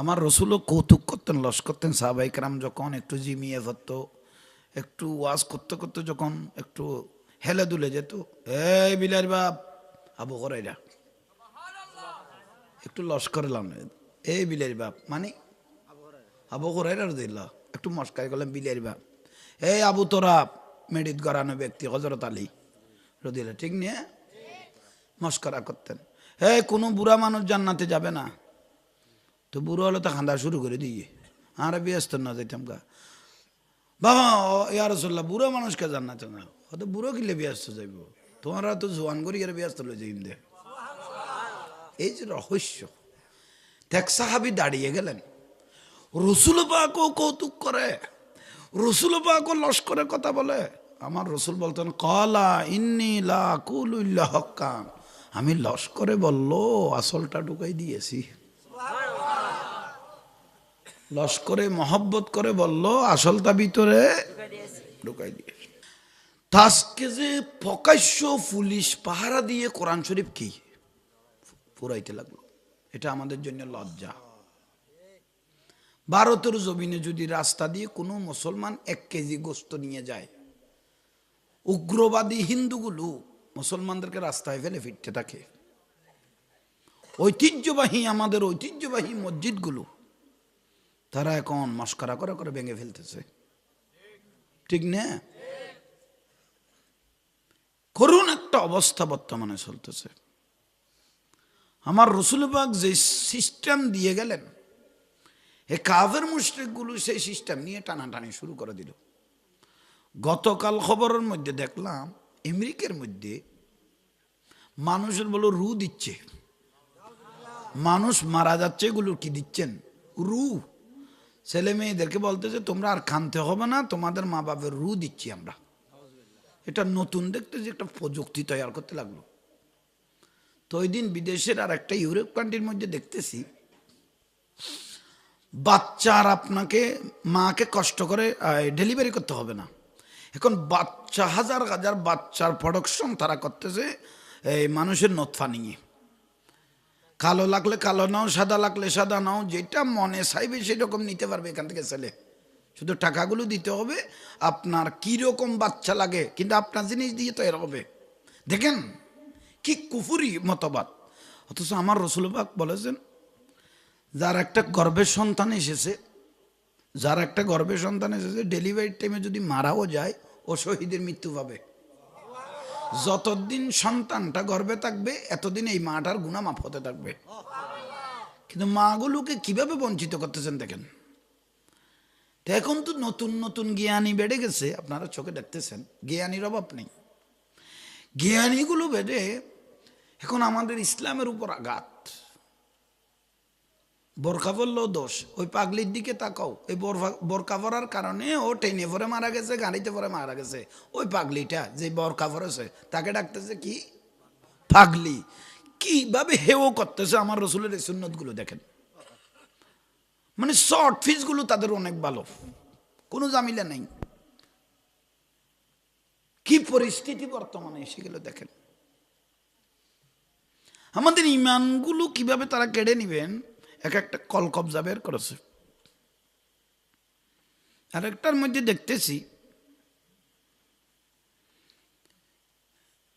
আমার রসুলও কৌতুক করতেন, লস করতেন। সাহাবাইকরাম যখন একটু জিমিয়ে ধরত একটু ওয়াজ করতে করতে যখন একটু হেলে দুলে যেত, এই বিলার বাপ, আবু করাইরা একটু লস করলাম এই বিলারি বাপ মানে আবু করাইরা দিল্লা একটু মস্কাই করলাম বিলারি বাপ, এই আবু তোরা মেডিত গড়ানো ব্যক্তি হজরত আলী রদিলা ঠিক নিয়ে মস্করা করতেন। এই কোনো বুড়া মানুষ জান্নাতে যাবে না। তো বুড়ো হলে তো খান্দা শুরু করে দিয়ে আর ব্যস্ত না যাইতাম গা। বাবা ইয়ার রসল্লাহ বুড়ো মানুষকে জানা জান্নাতে না অত বুড়ো কিলে ব্যস্ত যাইব? তোমারা তো জোয়ান করি আর ব্যস্ত লই যাইম দে। এই যে রহস্য। দেখ সাহাবি দাঁড়িয়ে গেলেন। রসুল পাকও কৌতুক করে। রসুল পাকও লস্করে কথা বলে। আমার রসুল বলতেন, কলা ইন্নি লা কুলুল্লাহ হকান আমি লস্করে বলল, আসলটা ঢুকাই দিয়েছি। লস্করে মহব্বত করে বলল আসলটা ভিতরে ঢুকাই দিয়ে তাজকে যে প্রকাশ্য পুলিশ পাহারা দিয়ে কোরআন শরীফ কি? পুরাইতে লাগল। এটা আমাদের জন্য লজ্জা। ভারতের জমিনে যদি রাস্তা দিয়ে কোনো মুসলমান এক কেজি গোস্ত নিয়ে যায়, উগ্রবাদী হিন্দুগুলো মুসলমানদেরকে রাস্তায় ফেলে ফিরতে থাকে। ঐতিহ্যবাহী, আমাদের ঐতিহ্যবাহী মসজিদগুলো তারা এখন মস্করা করে করে ভেঙে ফেলতেছে। ঠিক না? করুন একটা অবস্থা বর্তমানে চলতেছে। আমার রসুলবাগ যে সিস্টেম দিয়ে গেলেন, এ কাভের মুশ্রিকগুলো সেই সিস্টেম নিয়ে টানাটানি শুরু করে দিল। গতকাল খবরের মধ্যে দেখলাম, আমেরিকার মধ্যে মানুষের বলো রু দিচ্ছে। মানুষ মারা যাচ্ছে এগুলো কি দিচ্ছেন? রু। ছেলে মেয়েদেরকে বলতেছে তোমরা আর খানতে হবে না, তোমাদের মা বাপের রু দিচ্ছি আমরা। এটা নতুন দেখতে যে একটা প্রযুক্তি তৈরি করতে লাগল। তো ওই দিন বিদেশের আর একটা ইউরোপ কান্ট্রির মধ্যে দেখতেছি, বাচ্চার আপনাকে, মাকে কষ্ট করে ডেলিভারি করতে হবে না। এখন বাচ্চা, হাজার হাজার বাচ্চার প্রোডাকশন তারা করতেছে, এই মানুষের নতফা নিয়ে। কালো লাগলে কালো নাও, সাদা লাগলে সাদা নাও, যেটা মনে চাইবে সেরকম নিতে পারবে এখান থেকে ছেলে। শুধু টাকাগুলো দিতে হবে, আপনার কীরকম বাচ্চা লাগে, কিন্তু আপনার জিনিস দিয়ে তো এর হবে। দেখেন, কি কুফুরি মতবাদ। অথচ আমার রসুলবাগ বলেছেন, যার একটা গর্ভের সন্তান এসেছে, যার একটা গর্ভের সন্তান এসেছে ডেলিভারি টাইমে যদি মারাও যায়, ও শহীদের মৃত্যু পাবে। যতদিন সন্তানটা গর্বে থাকবে, এতদিন এই মাটার গুণা মাফ হতে থাকবে। কিন্তু মাগুলোকে কীভাবে বঞ্চিত করতেছেন দেখেন? এখন তো নতুন নতুন জ্ঞানী বেড়ে গেছে, আপনারা চোখে দেখতেছেন, জ্ঞানীর অভাব নেই। জ্ঞানীগুলো বেড়ে এখন আমাদের ইসলামের উপর আঘাত। বোরখা পরলেও দোষ। ওই পাগলির দিকে তাকাও। ওই বোরখা পরার কারণে ও ট্রেনে পরে মারা গেছে, গাড়িতে পরে মারা গেছে। ওই পাগলিটা যে বোরখা পরেছে, তাকে ডাকতেছে কি? পাগলি। কীভাবে হেও করতেছে আমার রসুলের এই সুন্নতগুলো দেখেন। মানে শর্ট ফিসগুলো তাদের অনেক ভালো। কোনো জামিলা নেই। কি পরিস্থিতি বর্তমানে এসে গেল দেখেন। আমাদের ইমানগুলো কীভাবে তারা কেড়ে নিবেন? এক একটা কল কবজা বের করেছে আর একটার মধ্যে দেখতেছি,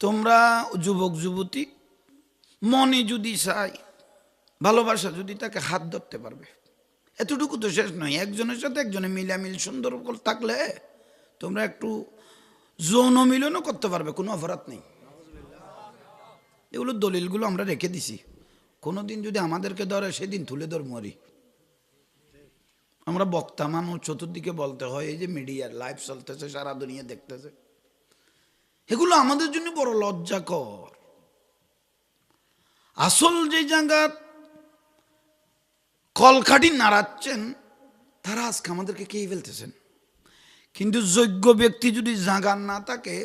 তোমরা যুবক, যুবতী, মনে যদি চাই ভালোবাসা যদি তাকে হাত ধরতে পারবে। এতটুকু তো শেষ নয়, একজনের সাথে একজনে মিলামিল সুন্দর থাকলে তোমরা একটু যৌন মিলনও করতে পারবে, কোনো অপরাধ নেই। এগুলো দলিলগুলো আমরা রেখে দিছি। কোনোদিন যদি আমাদেরকে ধরে, সেদিন তুলে ধর মরি আমরা বক্তা মানুষ, চতুর্দিকে বলতে হয়, এই যে মিডিয়ার লাইভ চলতেছে, সারা দুনিয়া দেখতেছে। এগুলো আমাদের জন্য বড় লজ্জাকর। আসল যে জায়গা কলকাঠি নাড়াচ্ছেন, তারা আজকে আমাদেরকে খেয়ে ফেলতেছেন? কিন্তু যোগ্য ব্যক্তি যদি জাগান না থাকে,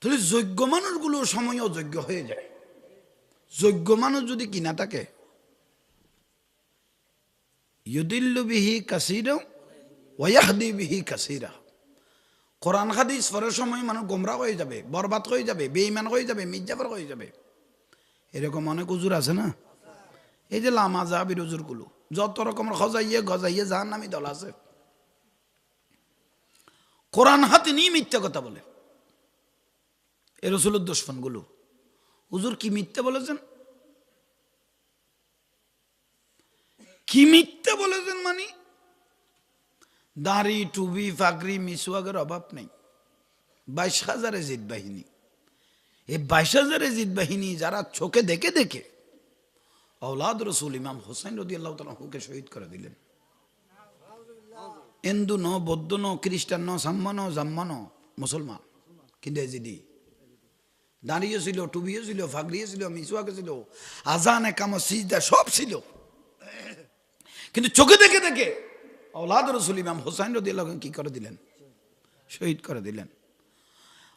তাহলে যোগ্য মানুষগুলো সময় অযোগ্য হয়ে যায়। যোগ্য মানুষ যদি কিনা থাকে। ইউদিল্লু বিহি ওয়াহদি বিহি কাসিরা কোরআন হাদিস পরের সময় মানুষ গোমরা হয়ে যাবে, বরবাদ হয়ে যাবে বেইমান হয়ে যাবে, মির্জাফর হয়ে যাবে। এরকম অনেক উজুর আছে না? এই যে লামা জাহাবির উজুরগুলো যত রকমের হজাইয়ে গজাইয়ে যার নামি দল আছে। কোরআন হাতে নিয়ে মিথ্যা কথা বলে। এ রসুলের দুশ্মনগুলো। হুজুর কি মিথ্যে বলেছেন? কি মিথ্যে বলেছেন মানে? দাঁড়ি টুবি ফাগরি মিসুয়াগের অভাব নেই। বাইশ হাজারে জিত বাহিনী। এই বাইশ হাজারে জিত বাহিনী যারা চোখে দেখে দেখে অলাদ রসুল ইমাম হোসেন রদি আল্লাহ তালাহুকে শহীদ করে দিলেন। হিন্দু ন, বৌদ্ধ ন, খ্রিস্টান ন সাম্মান জাম্মান মুসলমান। কিন্তু এজিদি দাঁড়িয়ে ছিল টুবিও ছিল ফাগড়িয়ে ছিল মিসুয়াকে ছিল, আজান একামো সিজদা সব ছিল। কিন্তু চোখে দেখে দেখে ওলাদ রসুল ইমাম হোসাইন রদিয়াল্লাহ কি করে দিলেন? শহীদ করে দিলেন।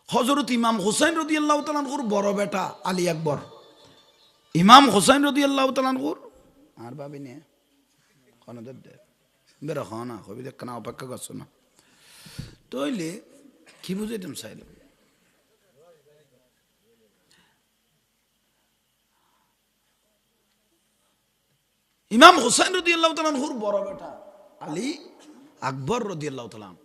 হজরত ইমাম হোসাইন আল্লাহ তালানকুর বড় বেটা আলী আকবর। ইমাম হোসাইন আল্লাহ তালানকুর আর ভাবি নে বেরো হ না কবি দেখ না অপেক্ষা করছ না। তৈলে কি বুঝাইতাম চাইলাম ইমাম হোসেন রদি আল্লাহ তালানহুর বড় বেটা, আলী আকবর রদি আল্লাহ তালান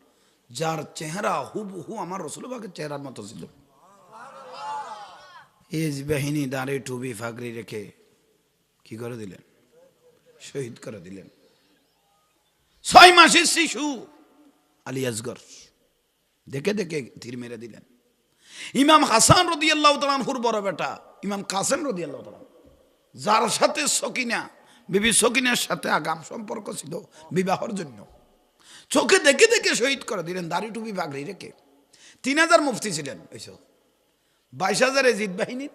যার চেহারা হুবহু আমার রসুলবাগের চেহারার মতো ছিল। এজ বাহিনী দাঁড়ে টুবি ফাগরি রেখে কি করে দিলেন? শহীদ করে দিলেন। ছয় মাসের শিশু, আলী আসগর। দেখে দেখে তীর মেরে দিলেন। ইমাম হাসান রদি আল্লাহ তালানহুর বড় বেটা, ইমাম কাসেম রদি আল্লাহ তালান যার সাথে সকিনা বিবি সকিনের সাথে আগাম সম্পর্ক ছিল বিবাহর জন্য। চোখে দেখে দেখে শহীদ করে দিলেন দাড়ি টুপি বাগড়ি রেখে। তিন হাজার মুফতি ছিলেন ওইসব বাইশ হাজার এজিদ বাহিনীর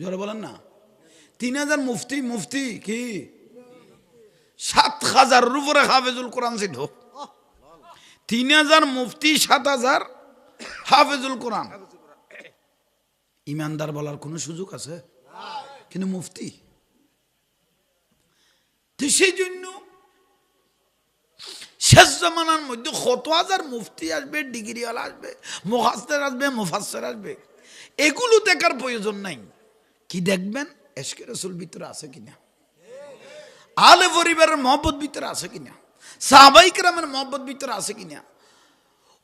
জোরে বলেন না। তিন হাজার মুফতি মুফতি কি? সাত হাজার উপরে হাফেজুল কোরআন ছিল। তিন হাজার মুফতি, সাত হাজার হাফেজুল কোরআন। ইমানদার বলার কোনো সুযোগ আছে? কিন্তু মুফতি? তো সেই জন্য শেষ জমানার মধ্যে কত হাজার মুফতি আসবে, ডিগ্রিওয়ালা আসবে মুহাস্তের আসবে মুফাসের আসবে। এগুলো দেখার প্রয়োজন নাই। কি দেখবেন? এসকে রসুল ভিতরে আছে কিনা? আলে পরিবারের মহব্বত ভিতরে আছে কিনা? সাহাবাইক রামের মহব্বত ভিতরে আছে কিনা?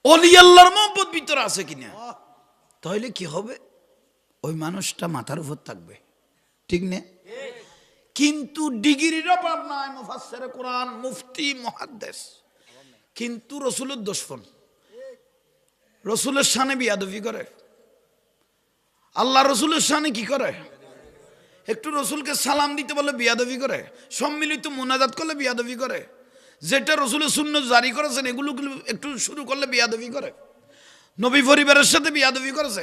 অলি আল্লাহর মহব্বত ভিতরে আছে কিনা? তাহলে কি হবে? ওই মানুষটা মাথার উপর থাকবে। ঠিক না? কিন্তু ডিগ্রির অভাব নাই, মুফাসসির কোরআন, মুফতি, মুহাদ্দিস। কিন্তু রসুলের দুশ্মন রসুলের শানে বিয়াদবি করে। আল্লাহ রসুলের শানে কি করে? একটু রসুলকে সালাম দিতে বলে বিয়াদবি করে। সম্মিলিত মোনাজাত করলে বিয়াদবি করে। যেটা রসুলের শূন্য জারি করেছেন, এগুলো একটু শুরু করলে বিয়াদবি করে। নবী পরিবারের সাথে বিয়াদবি করেছে,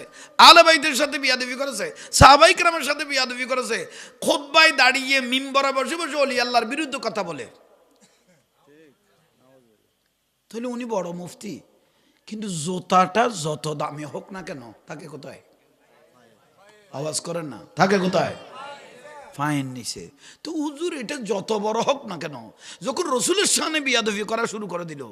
আলাবাইদের সাথে বিয়াদবি করেছে, সাহাবাইকরামের সাথে বিয়াদবি করেছে খোদ্বায় দাঁড়িয়ে মিম্বরা বসে বসে অলি আল্লাহর বিরুদ্ধে কথা বলে। তাহলে উনি বড় মুফতি, কিন্তু জোতাটা যত দামি হোক না কেন তাকে কোথায়? আওয়াজ করেন না, থাকে কোথায়? ফাইন নিছে। তো হুজুর, এটা যত বড় হোক না কেন, যখন রসুলের সামনে বিয়াদবি করা শুরু করে দিল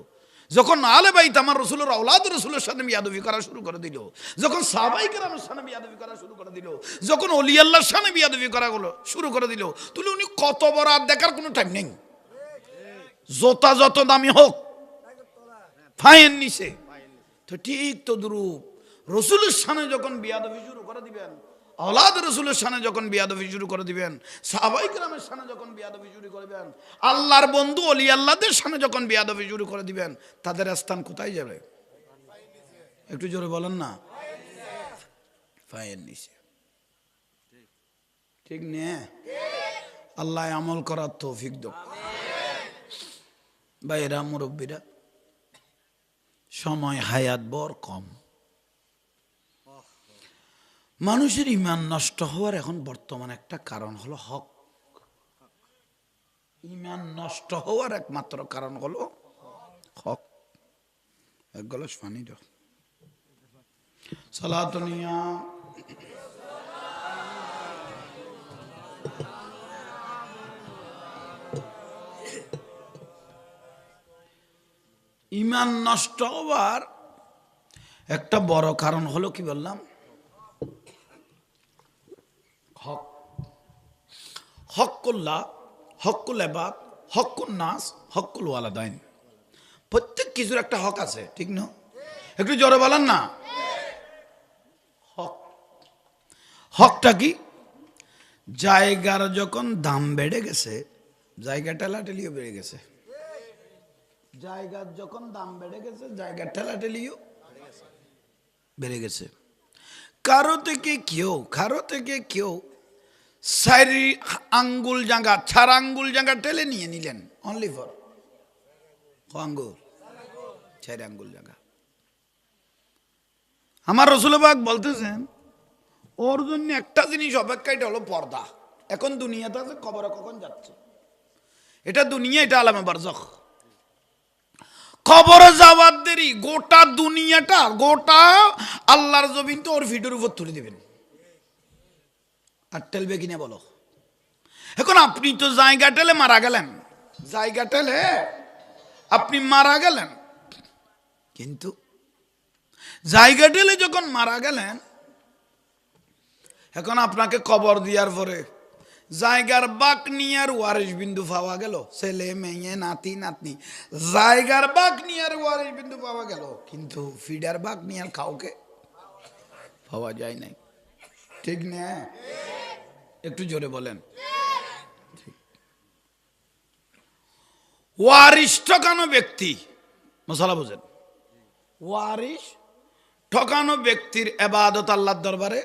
যখন আলে বাইত আমার রসুলের আওলাদ রসুলের সাথে বিয়াদবি করা শুরু করে দিল, যখন সাবাই কেরামের সামনে বিয়াদবি করা শুরু করে দিল, যখন অলি আল্লাহর সামনে বিয়াদবি করা হলো শুরু করে দিল, তুলে উনি কত বড় আর দেখার কোনো টাইম নেই। জোতা যত দামি হোক ফাইন নিছে তো ঠিক তো দ্রুপ রসুলের সামনে যখন বিয়াদবি শুরু করে দিবেন আওলাদ রসুলের সামনে যখন বিয়াদবি শুরু করে দিবেন, সাহাবাই গ্রামের সামনে যখন বিয়াদবি শুরু করবেন, আল্লাহর বন্ধু অলি আল্লাহদের সামনে যখন বিয়াদবি শুরু করে দিবেন, তাদের স্থান কোথায় যাবে? একটু জোরে বলেন না। ঠিক নে? আল্লাহ আমল করার তৌফিক দো ভাইরা, মুরব্বীরা, সময় হায়াত বর কম। মানুষের ইমান নষ্ট হওয়ার এখন বর্তমান একটা কারণ হলো হক। ইমান নষ্ট হওয়ার একমাত্র কারণ হলো হক। এক গলাস পানি সালাতনিয়া ইমান নষ্ট হওয়ার একটা বড় কারণ হলো কি বললাম? হক হক করলা হক এবাদ হকুল নাস, হকুল ওয়ালাদাইন। প্রত্যেক কিছুর একটা হক আছে, ঠিক না? একটু জোরে বলেন না। হক। হকটা কি? জায়গার যখন দাম বেড়ে গেছে জায়গা ঠেলাঠেলিও বেড়ে গেছে। জায়গার যখন দাম বেড়ে গেছে, জায়গার ঠেলাঠেলিও বেড়ে গেছে। কারও থেকে কেউ, কারও থেকে কেউ সারি আঙ্গুল জাঙ্গা ছাড় আঙ্গুল জাঙ্গা টেলে নিয়ে নিলেন। অনলি ফর আঙ্গুল? চার আঙ্গুল জাঙ্গা। আমার রসুলবাগ বলতেছেন, ওর জন্য একটা জিনিস অপেক্ষা এটা হলো পর্দা। এখন দুনিয়াতে আছে, খবরে কখন যাচ্ছে? এটা দুনিয়া, এটা আলামে বারজখ। খবরে যাওয়ার দেরি, গোটা দুনিয়াটা, গোটা আল্লাহর জমিন তো ওর ভিডিওর উপর তুলে দিবেন। আর টেলবে কিনা বলো এখন আপনি তো জায়গা টেলে মারা গেলেন জায়গা টেলে আপনি মারা গেলেন কিন্তু জায়গা টেলে যখন মারা গেলেন এখন আপনাকে কবর দেওয়ার পরে জায়গার বাক নিয়ার ওয়ারিশ বিন্দু পাওয়া গেল ছেলে মেয়ে নাতি নাতনি জায়গার বাক নিয়ার ওয়ারিশ বিন্দু পাওয়া গেল কিন্তু ফিডার বাক নিয়ার কাউকে পাওয়া যায় নাই ঠিক না একটু জোরে বলেন। ওয়ারিশ ঠকানো ব্যক্তি, মশলা বুঝেন। ওয়ারিশ ঠকানো ব্যক্তির এবাদত আল্লাহর দরবারে।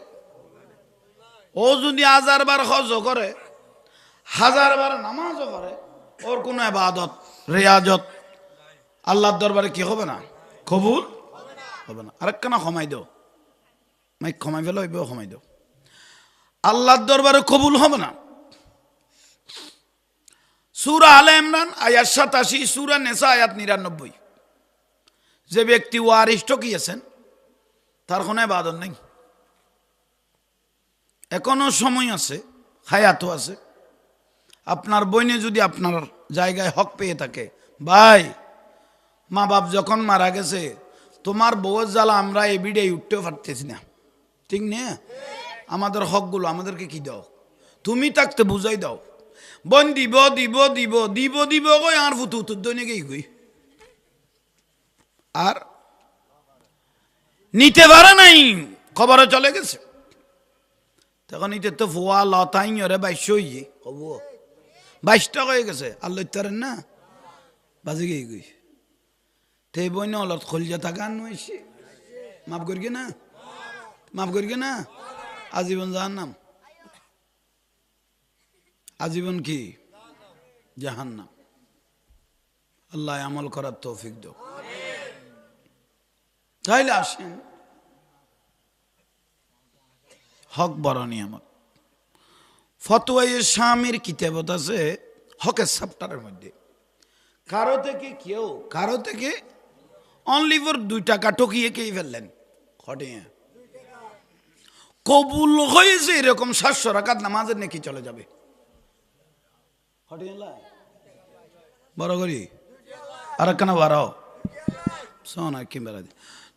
ও যদি হাজার বার হজ করে হাজার বার নামাজও করে, ওর কোনো এবাদত, রেয়াজত আল্লাহর দরবারে কি হবে না? কবুল হবে না। আরেকখানা ক্ষমাই দাও। মাইক ক্ষমাই ফেলো এবার ক্ষমাই দাও। আল্লাহর দরবারে কবুল হবে না। সুরা আলে ইমরান, আয়াত সাতাশি, সুরা নেশা আয়াত নিরানব্বই। যে ব্যক্তি ওয়ারিশ ঠকিয়েছেন, তার কোনো এবাদত নেই। এখনও সময় আছে, হায়াতও আছে। আপনার বইনে যদি আপনার জায়গায় হক পেয়ে থাকে, ভাই মা বাপ যখন মারা গেছে, তোমার বউয়ের জ্বালা আমরা এবিডে উঠতেও পারতেছি না। ঠিক না? আমাদের হকগুলো আমাদেরকে কি দাও? তুমি থাকতে বুঝাই দাও। বোন দিব দিব দিব দিব দিব কই আর ফুতু উত্তর দৈনিক গই আর নিতে পারে নাই খবরে চলে গেছে। তখন ইতে তো ফুয়া লতাই ওরে বাইশ হইয়ে হব। বাইশ টাকা হয়ে গেছে আর লইতারেন না? বাজে গিয়ে গই তে বই না অলট খলিজা থাকা নইছে মাফ করি না? মাফ করি না? আজীবন যাহার নাম আজীবন কি? জাহান নাম আল্লাহ আমল করার তৌফিক দো তাইলে আসেন। হক বড় নিয়ামত। ফতোয়াই স্বামীর কিতাবত আছে হকের সাপ্টারের মধ্যে। কারও থেকে কেউ, কারও থেকে অনলি ফর দুই টাকা ঠকিয়ে কেই ফেললেন। খটিয়ে কবুল হয়েছে এরকম সাতশো রাকাত নামাজের নাকি চলে যাবে। বড় করি? আর কেন বাড়াও। শোনা কি বেড়া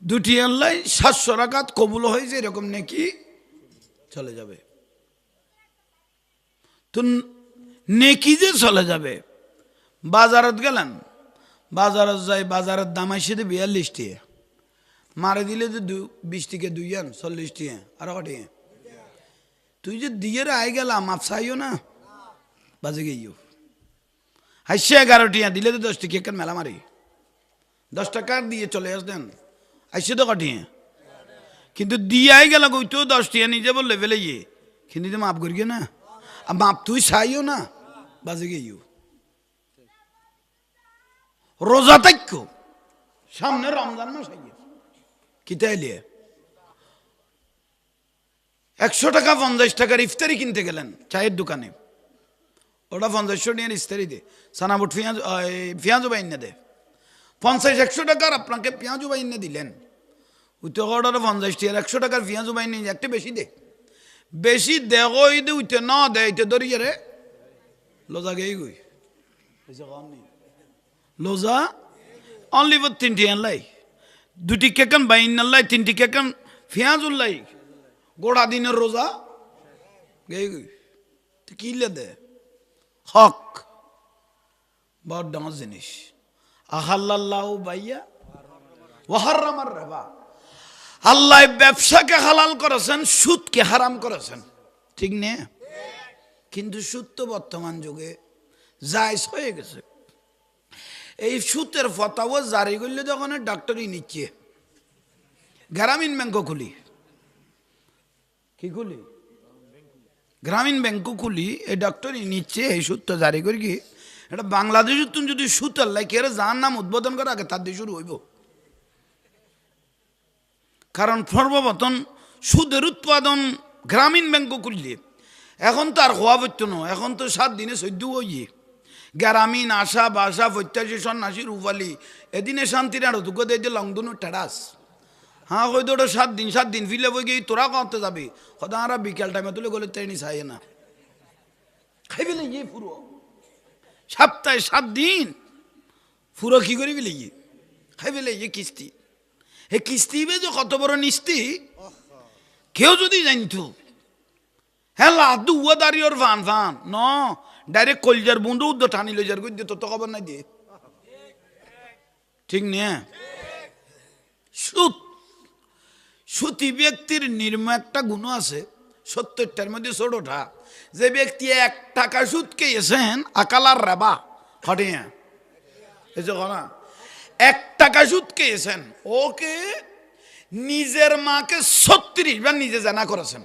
দুটি আল্লাহ সাতশো রাকাত কবুল হয়েছে এরকম নাকি চলে যাবে। তো নেকি যে চলে যাবে। বাজারত গেলেন। বাজারত যাই বাজারের দাম আসছে তো বিয়াল্লিশ টিয়ে। মারে দিলে তো দু বিশ টিকে দুই আন চল্লিশ টিয়ে আর কটিয়ে তুই যে দিয়ে আই গেলাম আপ চাইও না? বাজে গিয়েও হাসছে এগারো টিয়া দিলে তো দশ টিকে মেলা মারি। দশ টাকার দিয়ে চলে আসতেন আইসে তো কটিয়ে কিন্তু দিয়াই গেল কই তো দশ টিয়া নিজে বললে ফেলে গিয়ে কিন্তু তো মাপ করি না? আর মাপ তুই চাইও না? বাজে গিয়েও রোজা তাক্য সামনে রমজান মাস আইয়ে। কিতা এলিয়ে একশো টাকা পঞ্চাশ টাকার ইফতারি কিনতে গেলেন চায়ের দোকানে। ওটা পঞ্চাশশো নিয়ে ইফতারি দে। সানাবুট পেঁয়াজ পেঁয়াজও বাইনে দে। পঞ্চাশ, একশো টাকার আপনাকে পেঁয়াজও বাইনে দিলেন। উইতে অর্ডার পঞ্চাশ টিয়ার একশো টাকার পেঁয়াজও বাইনে একটা বেশি দে। বেশি দেগো দে উইতে ন দে ইতে দরিয়ে রে। লোজা গেই গই। লোজা, অনলি তিনটি আনলাই দুটি কেকান বাইন আনলাই তিনটি কেকান পেঁয়াজ উল্লাই গোড়া দিনের রোজা। গেই গই কি দে? হক। বড় ডাঙর জিনিস। আহাল্লাহ বাইয়া ওয়াহার রেবা। আল্লাহ ব্যবসাকে হালাল করেছেন, সুদকে হারাম করেছেন। ঠিক নে? কিন্তু সুদ তো বর্তমান যুগে জায়জ হয়ে গেছে। এই সুতের ফতাও জারি করলে তখন ডাক্তারই নিচ্ছে। গ্রামীণ ব্যাংক খুলি। কি খুলি? গ্রামীণ ব্যাংক খুলি, এই ডাক্তারই নিচ্ছে, এই সুদটা জারি করি কি? এটা বাংলাদেশের তুমি যদি সুতের লাগে এর যার নাম উদ্বোধন করা আগে তার দিয়ে শুরু হইব। কারণ সর্বপ্রথম সুদের উৎপাদন গ্রামীণ ব্যাংক করলে এখন তো আর হওয়া পড়তো না এখন তো সাত দিনে চৈদ্য হইয়ে। গ্রামীণ আশা বাসা প্রত্যাশী সন্ন্যাসী রূপালি এদিনে শান্তির আর দুঃখ দিয়ে দিয়ে লংদনু টেরাস হ্যাঁ হয়তো ওটা সাত দিন সাত দিন ফিলে বই গিয়ে তোরা কত যাবি হয়তো আমরা বিকেল টাইমে তুলে গেলে ট্রেনই চাই না খাই ফেলে গিয়ে পুরো সপ্তাহে সাত দিন পুরো কি করে ফেলে গিয়ে খাই ফেলে গিয়ে কিস্তি এ কিস্তি বে যে কত বড় নিস্তি কেউ যদি জানতো হ্যাঁ লাদু উয়া দাঁড়িয়ে ওর ফান ফান ন ডাইরেক্ট কলজার বন্ধু উদ্দ টানি লইজার কই দিয়ে তো খবর নাই দিয়ে ঠিক নে? সুত, সুতি ব্যক্তির নির্ম একটা গুণ আছে, সত্তরটার মধ্যে ষোলোটা। যে ব্যক্তি এক টাকা সুদ খেয়েছেন আকালার রাবা। হটিয়া এই যে না এক টাকা সুদ খেয়েছেন, ওকে নিজের মাকে ছত্রিশ বার নিজে জানা করেছেন।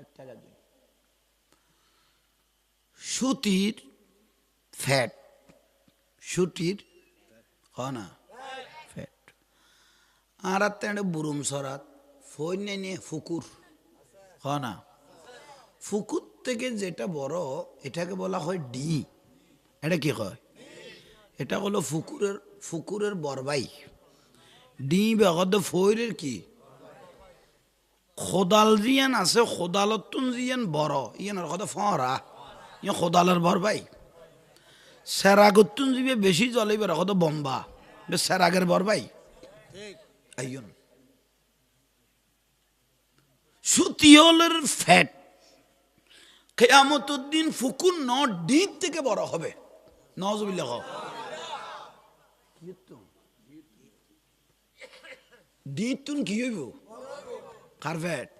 এক টাকা সুতির ফ্যাট, সুতির না ফ্যাট। আর তেড়ে বুরুম সরাত ফৈন নিয়ে ফুকুর না ফুকুর থেকে যেটা বড়, এটাকে বলা হয় ডি। এটা কি হয়? এটা হলো ফুকুরের ফুকুরের বরবাই। ডি বেগত ফৈরের কি? খোদাল জিয়ান আছে খোদালতুন জিয়ান বড়। ইয়ানের কথা ফরা। ইয়ে খোদালের বরবাই সেরাগতুন জিবে বেশি জলে বের বম্বা। বে সেরাগের বরবাই আইয়ন। সুতিয়লের ফ্যাট। কেয়ামতের দিন ফুকুন ন ডিত থেকে বড় হবে। নজবিল্লাহ ডিত তুন কি হইব? কার ফ্যাট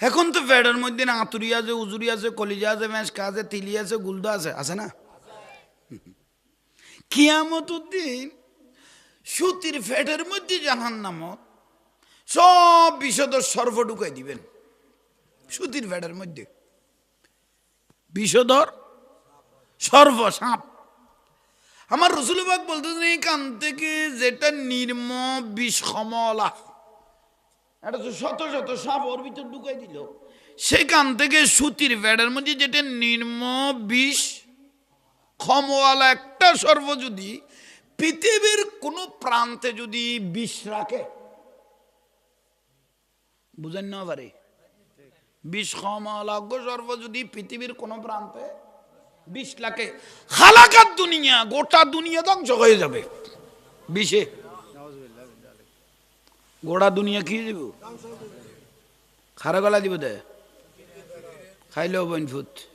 এখন তো ফ্যাটের মধ্যে না, আতুরি আছে, উজুরি আছে, কলিজা আছে মেসকা আছে, তিলি আছে, গুলদা আছে আছে না? কিয়ামত দিন সুতির ফ্যাটের মধ্যে জাহান নামত সব বিষদর সর্ব ঢুকাই দিবেন। সুতির ফ্যাটের মধ্যে। বিষধর সর্ব সাপ। আমার রসুলবাগ বলতেছেন, এই কান থেকে যেটা নির্ম বিষ কমলা এটা তো শত শত সাপ ওর ভিতর ঢুকাই দিল। সেখান থেকে সুতির ফ্যাটের মধ্যে যেটা নির্ম বিষ, ক্ষমওয়ালা একটা সর্ব যদি পৃথিবীর কোনো প্রান্তে যদি বিষ রাখে, বুঝেন না পারে বিষ, ক্ষমওয়ালা সর্ব যদি পৃথিবীর কোনো প্রান্তে বিষ লাখে। হালাকাত দুনিয়া, গোটা দুনিয়া ধ্বংস হয়ে যাবে। বিশে। গোটা দুনিয়া কি দিব? খারা গলা দিব দে। খাইলেও ফুট